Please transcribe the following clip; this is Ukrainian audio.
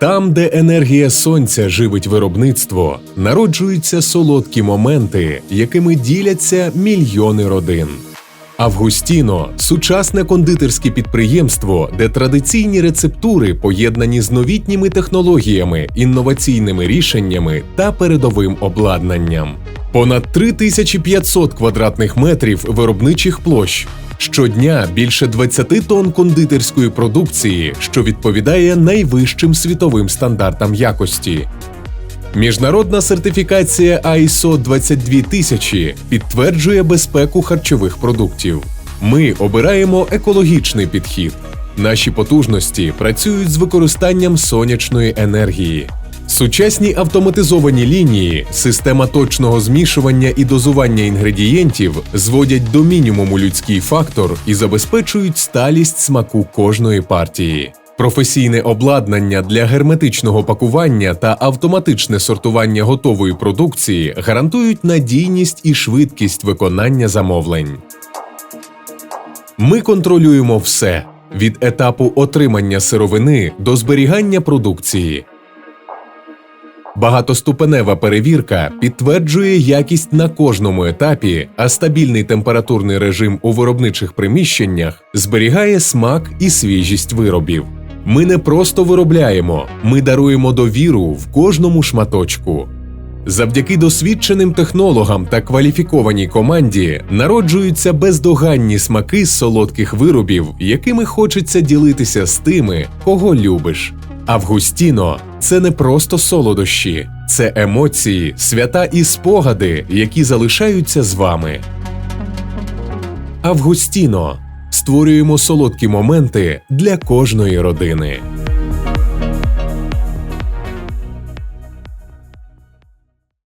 Там, де енергія сонця живить виробництво, народжуються солодкі моменти, якими діляться мільйони родин. Августіно сучасне кондитерське підприємство, де традиційні рецептури поєднані з новітніми технологіями, інноваційними рішеннями та передовим обладнанням. Понад 3500 квадратних метрів виробничих площ. Щодня більше 20 тонн кондитерської продукції, що відповідає найвищим світовим стандартам якості. Міжнародна сертифікація ISO 22000 підтверджує безпеку харчових продуктів. Ми обираємо екологічний підхід. Наші потужності працюють з використанням сонячної енергії. Сучасні автоматизовані лінії, система точного змішування і дозування інгредієнтів зводять до мінімуму людський фактор і забезпечують сталість смаку кожної партії. Професійне обладнання для герметичного пакування та автоматичне сортування готової продукції гарантують надійність і швидкість виконання замовлень. Ми контролюємо все від етапу отримання сировини до зберігання продукції. Багатоступенева перевірка підтверджує якість на кожному етапі, а стабільний температурний режим у виробничих приміщеннях зберігає смак і свіжість виробів. Ми не просто виробляємо, ми даруємо довіру в кожному шматочку. Завдяки досвідченим технологам та кваліфікованій команді народжуються бездоганні смаки солодких виробів, якими хочеться ділитися з тими, кого любиш. Августіно це не просто солодощі, це емоції, свята і спогади, які залишаються з вами. Августіно створюємо солодкі моменти для кожної родини.